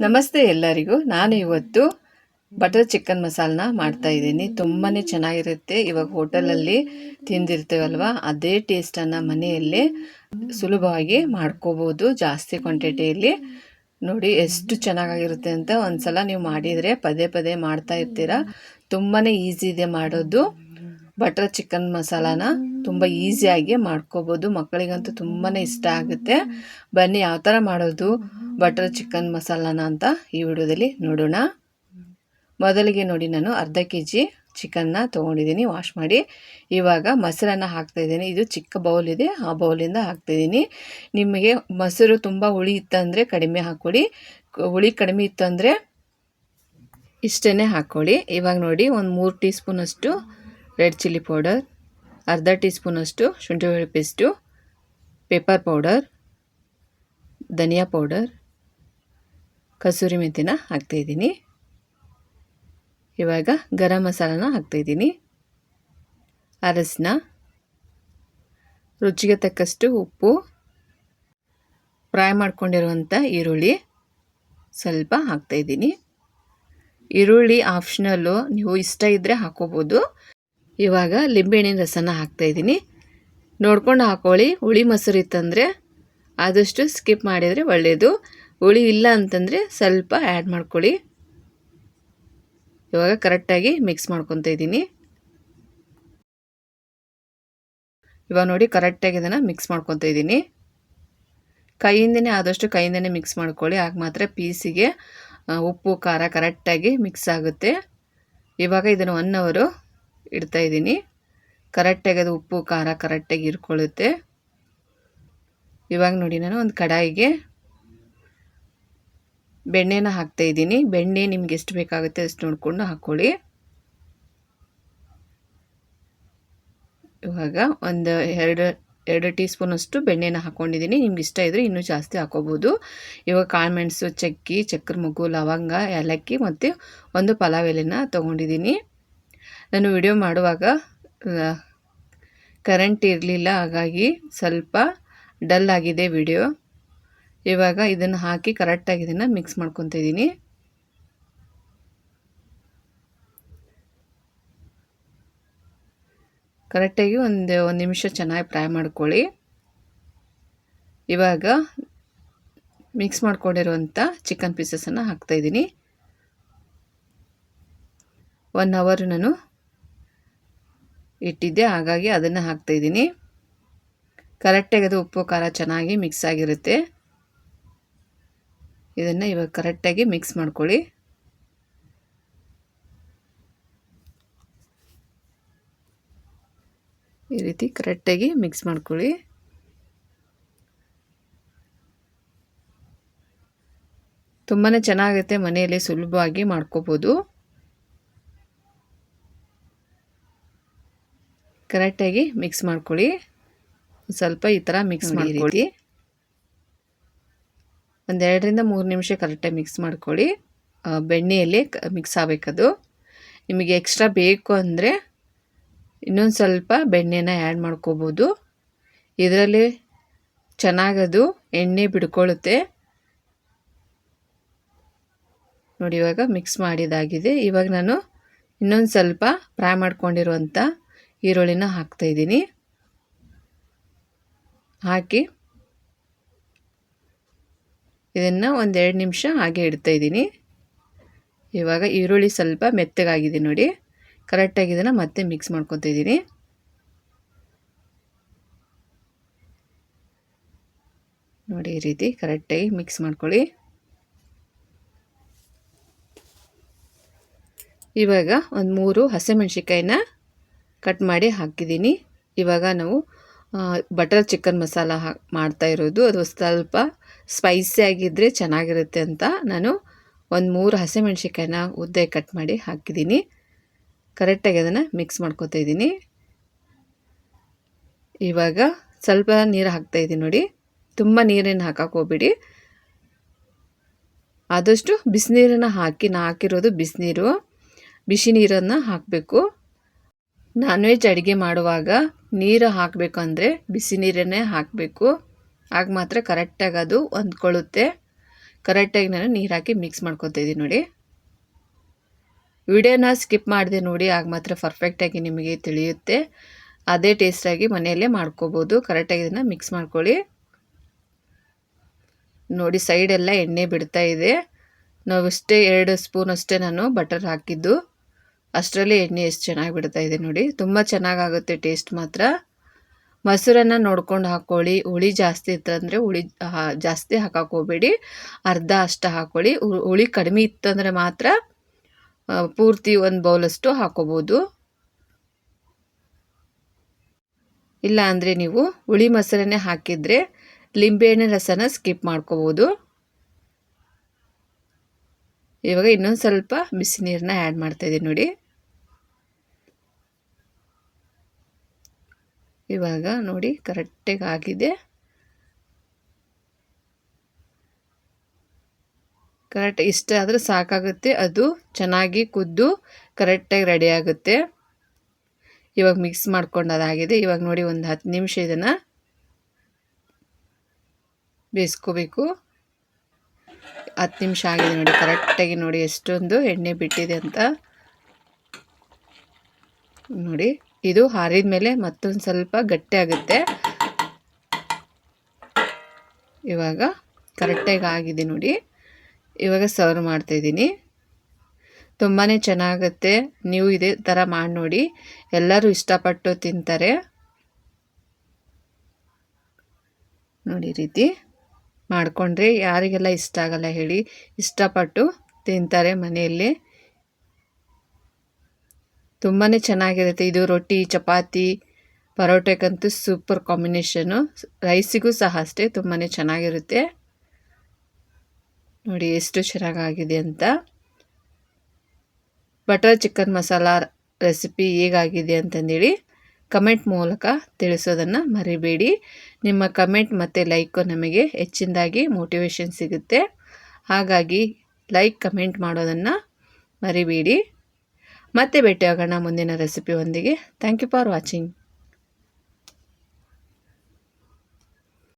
ನಮಸ್ತೆ ಎಲ್ಲರಿಗೂ. ನಾನು ಇವತ್ತು ಬಟರ್ ಚಿಕನ್ ಮಸಾಲನ ಮಾಡ್ತಾ ಇದ್ದೀನಿ. ತುಂಬಾ ಚೆನ್ನಾಗಿರುತ್ತೆ. ಇವಾಗ ಹೋಟೆಲಲ್ಲಿ ತಿಂದಿರ್ತೇವಲ್ವ? ಅದೇ ಟೇಸ್ಟನ್ನು ಮನೆಯಲ್ಲೇ ಸುಲಭವಾಗಿ ಮಾಡ್ಕೋಬೋದು. ಜಾಸ್ತಿ ಕ್ವಾಂಟಿಟಿಯಲ್ಲಿ. ನೋಡಿ, ಎಷ್ಟು ಚೆನ್ನಾಗಿರುತ್ತೆ ಅಂತ ಒಂದ್ಸಲ ನೀವು ಮಾಡಿದರೆ ಪದೇ ಪದೇ ಮಾಡ್ತಾ ಇರ್ತೀರ? ತುಂಬಾ ಈಸಿ ಇದೆ ಮಾಡೋದು. ಬಟರ್ ಚಿಕನ್ ಮಸಾಲಾನ ತುಂಬ ಈಸಿಯಾಗಿ ಮಾಡ್ಕೋಬೋದು. ಮಕ್ಕಳಿಗಂತೂ ತುಂಬಾ ಇಷ್ಟ ಆಗುತ್ತೆ. ಬನ್ನಿ ಯಾವ ಥರ ಮಾಡೋದು? ಬಟರ್ ಚಿಕನ್ ಮಸಾಲಾನ ಅಂತ ಈ ವಿಡಿಯೋದಲ್ಲಿ ನೋಡೋಣ. ಮೊದಲಿಗೆ ನೋಡಿ ನಾನು ಅರ್ಧ ಕೆ ಜಿ ಚಿಕನ್ನ ತೊಗೊಂಡಿದ್ದೀನಿ ವಾಶ್ ಮಾಡಿ. ಇವಾಗ ಮೊಸರನ್ನು ಹಾಕ್ತಾಯಿದ್ದೀನಿ ಇದು ಚಿಕ್ಕ ಬೌಲ್ ಇದೆ. ಆ ಬೌಲಿಂದ ಹಾಕ್ತಾಯಿದ್ದೀನಿ ನಿಮಗೆ ಮೊಸರು ತುಂಬ ಹುಳಿ ಇತ್ತಂದರೆ ಕಡಿಮೆ ಹಾಕ್ಕೊಳ್ಳಿ ಹುಳಿ ಕಡಿಮೆ ಇತ್ತಂದರೆ ಇಷ್ಟೇ ಹಾಕ್ಕೊಳ್ಳಿ ಇವಾಗ ನೋಡಿ ಒಂದು ಮೂರು ಟೀ ಸ್ಪೂನಷ್ಟು ರೆಡ್ ಚಿಲ್ಲಿ ಪೌಡರ್ ಅರ್ಧ ಟೀ ಸ್ಪೂನಷ್ಟು ಶುಂಠಿ ಬೆಳ್ಳುಳ್ಳಿ ಪೇಸ್ಟು ಪೆಪ್ಪರ್ ಪೌಡರ್, ಧನಿಯಾ ಪೌಡರ್, ಕಸೂರಿ ಮೆಂತಿನ ಹಾಕ್ತಾಯಿದ್ದೀನಿ ಇವಾಗ ಗರಂ ಮಸಾಲನ ಹಾಕ್ತಾಯಿದ್ದೀನಿ ಅರಸಿನ, ರುಚಿಗೆ ತಕ್ಕಷ್ಟು ಉಪ್ಪು, ಫ್ರೈ ಮಾಡ್ಕೊಂಡಿರುವಂಥ ಈರುಳ್ಳಿ ಸ್ವಲ್ಪ ಹಾಕ್ತಾಯಿದ್ದೀನಿ ಈರುಳ್ಳಿ ಆಪ್ಷನಲ್ಲು ನೀವು ಇಷ್ಟ ಇದ್ದರೆ ಹಾಕೋಬೋದು. ಇವಾಗ ಲಿಂಬೆಹಣ್ಣಿನ ರಸನ ಹಾಕ್ತಾಯಿದ್ದೀನಿ ನೋಡ್ಕೊಂಡು ಹಾಕೊಳ್ಳಿ. ಹುಳಿ ಮೊಸರು ಇತ್ತಂದರೆ ಆದಷ್ಟು ಸ್ಕಿಪ್ ಮಾಡಿದರೆ ಒಳ್ಳೆಯದು ಹುಳಿ ಇಲ್ಲ ಅಂತಂದರೆ ಸ್ವಲ್ಪ ಆ್ಯಡ್ ಮಾಡ್ಕೊಳ್ಳಿ. ಇವಾಗ ಕರೆಕ್ಟಾಗಿ ಮಿಕ್ಸ್ ಮಾಡ್ಕೊತ ಇದ್ದೀನಿ. ಇವಾಗ ನೋಡಿ ಕರೆಕ್ಟಾಗಿ ಇದನ್ನು ಮಿಕ್ಸ್ ಮಾಡ್ಕೊತ ಇದ್ದೀನಿ. ಕೈಯಿಂದನೇ ಆದಷ್ಟು ಕೈಯಿಂದನೇ ಮಿಕ್ಸ್ ಮಾಡ್ಕೊಳ್ಳಿ. ಆಗ ಮಾತ್ರ ಪೀಸಿಗೆ ಉಪ್ಪು, ಖಾರ ಕರೆಕ್ಟಾಗಿ ಮಿಕ್ಸ್ ಆಗುತ್ತೆ. ಇವಾಗ ಇದನ್ನು ಒನ್ ಅವರು ಇಡ್ತಾಯಿದ್ದೀನಿ ಕರೆಕ್ಟಾಗಿ ಅದು ಉಪ್ಪು, ಖಾರ ಕರೆಕ್ಟಾಗಿ ಇರ್ಕೊಳ್ಳುತ್ತೆ. ಇವಾಗ ನೋಡಿ ನಾನು ಒಂದು ಕಡಾಯಿಗೆ ಬೆಣ್ಣೆನ ಹಾಕ್ತಾಯಿದ್ದೀನಿ ಬೆಣ್ಣೆ ನಿಮ್ಗೆ ಎಷ್ಟು ಬೇಕಾಗುತ್ತೆ ಅಷ್ಟು ನೋಡಿಕೊಂಡು ಹಾಕ್ಕೊಳ್ಳಿ ಇವಾಗ ಒಂದು ಎರಡು ಎರಡು ಟೀ ಸ್ಪೂನಷ್ಟು ಬೆಣ್ಣೆನ ಹಾಕ್ಕೊಂಡಿದ್ದೀನಿ ನಿಮ್ಗೆ ಇಷ್ಟ ಇದ್ದರೆ ಇನ್ನೂ ಜಾಸ್ತಿ ಹಾಕೋಬೋದು. ಇವಾಗ ಕಾಳುಮೆಣಸು ಚಕ್ಕಿ, ಚಕ್ರ ಮಗು ಲವಂಗ, ಏಲಕ್ಕಿ ಮತ್ತು ಒಂದು ಪಲಾವ್ ಎಲೆನ ತೊಗೊಂಡಿದ್ದೀನಿ. ನಾನು ವಿಡಿಯೋ ಮಾಡುವಾಗ ಕರೆಂಟ್ ಇರಲಿಲ್ಲ, ಹಾಗಾಗಿ ಸ್ವಲ್ಪ ಡಲ್ ಆಗಿದೆ ವಿಡಿಯೋ ಇವಾಗ ಇದನ್ನು ಹಾಕಿ ಕರೆಕ್ಟಾಗಿ ಇದನ್ನು ಮಿಕ್ಸ್ ಮಾಡ್ಕೊತಿದ್ದೀನಿ ಕರೆಕ್ಟಾಗಿ ಒಂದು ಒಂದು ನಿಮಿಷ ಚೆನ್ನಾಗಿ ಫ್ರೈ ಮಾಡ್ಕೊಳ್ಳಿ. ಇವಾಗ ಮಿಕ್ಸ್ ಮಾಡ್ಕೊಂಡಿರುವಂಥ ಚಿಕನ್ ಪೀಸಸನ್ನು ಹಾಕ್ತಾಯಿದ್ದೀನಿ ಒನ್ ಅವರ್ ನಾನು ಇಟ್ಟಿದ್ದೆ. ಹಾಗಾಗಿ ಅದನ್ನು ಹಾಕ್ತಾಯಿದ್ದೀನಿ ಕರೆಕ್ಟಾಗಿ ಅದು ಉಪ್ಪು, ಖಾರ ಚೆನ್ನಾಗಿ ಮಿಕ್ಸ್ ಆಗಿರುತ್ತೆ. ಇದನ್ನು ಇವಾಗ ಕರೆಕ್ಟಾಗಿ ಮಿಕ್ಸ್ ಮಾಡ್ಕೊಳ್ಳಿ. ಈ ರೀತಿ ಕರೆಕ್ಟಾಗಿ ಮಿಕ್ಸ್ ಮಾಡ್ಕೊಳ್ಳಿ. ತುಂಬಾ ಚೆನ್ನಾಗುತ್ತೆ ಮನೆಯಲ್ಲಿ ಸುಲಭವಾಗಿ ಮಾಡ್ಕೋಬೋದು. ಕರೆಕ್ಟಾಗಿ ಮಿಕ್ಸ್ ಮಾಡ್ಕೊಳ್ಳಿ. ಸ್ವಲ್ಪ ಈ ಥರ ಮಿಕ್ಸ್ ಮಾಡಿ ಒಂದೆರಡರಿಂದ ಮೂರು ನಿಮಿಷ ಕರೆಕ್ಟಾಗಿ ಮಿಕ್ಸ್ ಮಾಡ್ಕೊಳ್ಳಿ. ಬೆಣ್ಣೆಯಲ್ಲಿ ಮಿಕ್ಸ್ ಆಗಬೇಕದು. ನಿಮಗೆ ಎಕ್ಸ್ಟ್ರಾ ಬೇಕು ಅಂದರೆ ಇನ್ನೊಂದು ಸ್ವಲ್ಪ ಬೆಣ್ಣೆನ ಆ್ಯಡ್ ಮಾಡ್ಕೋಬೋದು. ಇದರಲ್ಲಿ ಚೆನ್ನಾಗದು ಎಣ್ಣೆ ಬಿಡ್ಕೊಳ್ಳುತ್ತೆ ನೋಡಿ ಇವಾಗ ಮಿಕ್ಸ್ ಮಾಡಿದಾಗಿದೆ. ಇವಾಗ ನಾನು ಇನ್ನೊಂದು ಸ್ವಲ್ಪ ಫ್ರೈ ಮಾಡ್ಕೊಂಡಿರುವಂಥ ಈರುಳ್ಳಿನ ಹಾಕ್ತಾಯಿದ್ದೀನಿ ಹಾಕಿ ಇದನ್ನು ಒಂದೆರಡು ನಿಮಿಷ ಹಾಗೆ ಇಡ್ತಾಯಿದ್ದೀನಿ ಇವಾಗ ಈರುಳ್ಳಿ ಸ್ವಲ್ಪ ಮೆತ್ತಗಾಗಿದೆ ನೋಡಿ. ಕರೆಕ್ಟಾಗಿ ಇದನ್ನು ಮತ್ತೆ ಮಿಕ್ಸ್ ಮಾಡ್ಕೊತಾ ಇದ್ದೀನಿ. ನೋಡಿ ಈ ರೀತಿ ಕರೆಕ್ಟಾಗಿ ಮಿಕ್ಸ್ ಮಾಡ್ಕೊಳ್ಳಿ. ಇವಾಗ ಒಂದು ಮೂರು ಹಸಿಮೆಣ್ಸಿಕಾಯಿನ ಕಟ್ ಮಾಡಿ ಹಾಕಿದ್ದೀನಿ. ಇವಾಗ ನಾವು ಬಟರ್ ಚಿಕನ್ ಮಸಾಲ ಹಾ, ಮಾಡ್ತಾ ಇರೋದು. ಅದು ಸ್ವಲ್ಪ ಸ್ಪೈಸಿ ಆಗಿದ್ದರೆ ಚೆನ್ನಾಗಿರುತ್ತೆ ಅಂತ ನಾನು ಒಂದು ಮೂರು ಹಸಿಮೆಣ್ಸಿಕಾಯಿನ ಉದ್ದೆ ಕಟ್ ಮಾಡಿ ಹಾಕಿದ್ದೀನಿ. ಕರೆಕ್ಟಾಗಿ ಅದನ್ನು ಮಿಕ್ಸ್ ಮಾಡ್ಕೊತಾ ಇದ್ದೀನಿ. ಇವಾಗ ಸ್ವಲ್ಪ ನೀರು ಹಾಕ್ತಾಯಿದ್ದೀನಿ ನೋಡಿ. ತುಂಬ ನೀರನ್ನು ಹಾಕಕ್ಕೆ ಹೋಗ್ಬಿಡಿ. ಆದಷ್ಟು ಬಿಸಿನೀರನ್ನು ಹಾಕಿ ನಾ ಹಾಕಿರೋದು ಬಿಸಿನೀರು. ಬಿಸಿ ನೀರನ್ನು ಹಾಕಬೇಕು. ನಾನ್ ವೆಜ್ ಅಡುಗೆ ಮಾಡುವಾಗ ನೀರು ಹಾಕಬೇಕು ಅಂದರೆ ಬಿಸಿ ನೀರನ್ನೇ ಹಾಕಬೇಕು. ಆಗ ಮಾತ್ರ ಕರೆಕ್ಟಾಗಿ ಅದು ಹೊಂದ್ಕೊಳ್ಳುತ್ತೆ. ಕರೆಕ್ಟಾಗಿ ನಾನು ನೀರು ಹಾಕಿ ಮಿಕ್ಸ್ ಮಾಡ್ಕೊತಾ ಇದ್ದೀನಿ ನೋಡಿ. ವಿಡಿಯೋನ ಸ್ಕಿಪ್ ಮಾಡಿದೆ ನೋಡಿ, ಆಗ ಮಾತ್ರ ಪರ್ಫೆಕ್ಟಾಗಿ ನಿಮಗೆ ತಿಳಿಯುತ್ತೆ. ಅದೇ ಟೇಸ್ಟಾಗಿ ಮನೆಯಲ್ಲೇ ಮಾಡ್ಕೋಬೋದು. ಕರೆಕ್ಟಾಗಿ ಇದನ್ನು ಮಿಕ್ಸ್ ಮಾಡ್ಕೊಳ್ಳಿ. ನೋಡಿ ಸೈಡೆಲ್ಲ ಎಣ್ಣೆ ಬಿಡ್ತಾ ಇದೆ. ನಾವು ಅಷ್ಟೇ ಎರಡು ಸ್ಪೂನ್ ಅಷ್ಟೇ ನಾನು ಬಟರ್ ಹಾಕಿದ್ದು. ಅಷ್ಟರಲ್ಲಿ ಎಣ್ಣೆ ಎಷ್ಟು ಚೆನ್ನಾಗಿ ಬಿಡ್ತಾ ಇದೆ ನೋಡಿ. ತುಂಬ ಚೆನ್ನಾಗಾಗುತ್ತೆ ಟೇಸ್ಟ್ ಮಾತ್ರ. ಮೊಸರನ್ನು ನೋಡ್ಕೊಂಡು ಹಾಕ್ಕೊಳ್ಳಿ ಹುಳಿ ಜಾಸ್ತಿ ಇತ್ತಂದರೆ ಹುಳಿ ಜಾಸ್ತಿ ಹಾಕಕ್ಕೆ ಅರ್ಧ ಅಷ್ಟು ಹಾಕ್ಕೊಳ್ಳಿ ಹುಳಿ ಕಡಿಮೆ ಇತ್ತಂದರೆ ಮಾತ್ರ ಪೂರ್ತಿ ಒಂದು ಬೌಲಷ್ಟು ಹಾಕೋಬೋದು. ಇಲ್ಲ ಅಂದರೆ ನೀವು ಹುಳಿ ಮೊಸರನ್ನೇ ಹಾಕಿದರೆ ಲಿಂಬೆಹಣ್ಣೆ ರಸನ ಸ್ಕಿಪ್ ಮಾಡ್ಕೋಬೋದು. ಇವಾಗ ಇನ್ನೊಂದು ಸ್ವಲ್ಪ ಬಿಸಿ ನೀರನ್ನ ಆ್ಯಡ್ ಮಾಡ್ತಾಯಿದ್ದೀನಿ ನೋಡಿ. ಇವಾಗ ನೋಡಿ ಕರೆಕ್ಟಾಗಿ ಆಗಿದೆ. ಕರೆಕ್ಟ್ ಇಷ್ಟ ಆದರೆ ಸಾಕಾಗುತ್ತೆ. ಅದು ಚೆನ್ನಾಗಿ ಕುದ್ದು ಕರೆಕ್ಟಾಗಿ ರೆಡಿ ಆಗುತ್ತೆ. ಇವಾಗ ಮಿಕ್ಸ್ ಮಾಡ್ಕೊಂಡು ಅದಾಗಿದೆ. ಇವಾಗ ನೋಡಿ ಒಂದು ಹತ್ತು ನಿಮಿಷ ಇದನ್ನು ಬೇಯಿಸ್ಕೋಬೇಕು. ಹತ್ತು ನಿಮಿಷ ಆಗಿದೆ ನೋಡಿ ಕರೆಕ್ಟಾಗಿ ನೋಡಿ ಎಷ್ಟೊಂದು ಎಣ್ಣೆ ಬಿಟ್ಟಿದೆ ಅಂತ. ನೋಡಿ, ಇದು ಹಾರಿದ ಮೇಲೆ ಮತ್ತೊಂದು ಸ್ವಲ್ಪ ಗಟ್ಟಿ ಆಗುತ್ತೆ. ಇವಾಗ ಕರೆಕ್ಟಾಗಿ ಆಗಿದೆ ನೋಡಿ. ಇವಾಗ ಸರ್ವ್ ಮಾಡ್ತಾಯಿದ್ದೀನಿ ತುಂಬಾ ಚೆನ್ನಾಗುತ್ತೆ. ನೀವು ಇದೇ ಥರ ಮಾಡಿ ನೋಡಿ. ಎಲ್ಲರೂ ಇಷ್ಟಪಟ್ಟು ತಿಂತಾರೆ. ನೋಡಿ ರೀತಿ. ಮಾಡಿಕೊಂಡ್ರೆ ಯಾರಿಗೆಲ್ಲ ಇಷ್ಟ ಆಗಲ್ಲ ಹೇಳಿ ಇಷ್ಟಪಟ್ಟು ತಿಂತಾರೆ ಮನೆಯಲ್ಲಿ. ತುಂಬಾ ಚೆನ್ನಾಗಿರುತ್ತೆ. ಇದು ರೊಟ್ಟಿ, ಚಪಾತಿ ಪರೋಟಕ್ಕಂತೂ ಸೂಪರ್ ಕಾಂಬಿನೇಷನು. ರೈಸಿಗೂ ಸಹ ಅಷ್ಟೇ ತುಂಬಾ ಚೆನ್ನಾಗಿರುತ್ತೆ. ನೋಡಿ ಎಷ್ಟು ಚೆನ್ನಾಗಾಗಿದೆ ಅಂತ. ಬಟರ್ ಚಿಕನ್ ಮಸಾಲ ರೆಸಿಪಿ ಹೇಗಾಗಿದೆ ಅಂತಂದೇಳಿ ಕಮೆಂಟ್ ಮೂಲಕ ತಿಳಿಸೋದನ್ನು ಮರಿಬೇಡಿ. ನಿಮ್ಮ ಕಮೆಂಟ್ ಮತ್ತು ಲೈಕು ನಮಗೆ ಹೆಚ್ಚಿನದಾಗಿ ಮೋಟಿವೇಶನ್ ಸಿಗುತ್ತೆ. ಹಾಗಾಗಿ ಲೈಕ್, ಕಮೆಂಟ್ ಮಾಡೋದನ್ನು ಮರಿಬೇಡಿ. ಮತ್ತೆ ಭೇಟಿಯಾಗೋಣ ಮುಂದಿನ ರೆಸಿಪಿಯೊಂದಿಗೆ. Thank you for watching.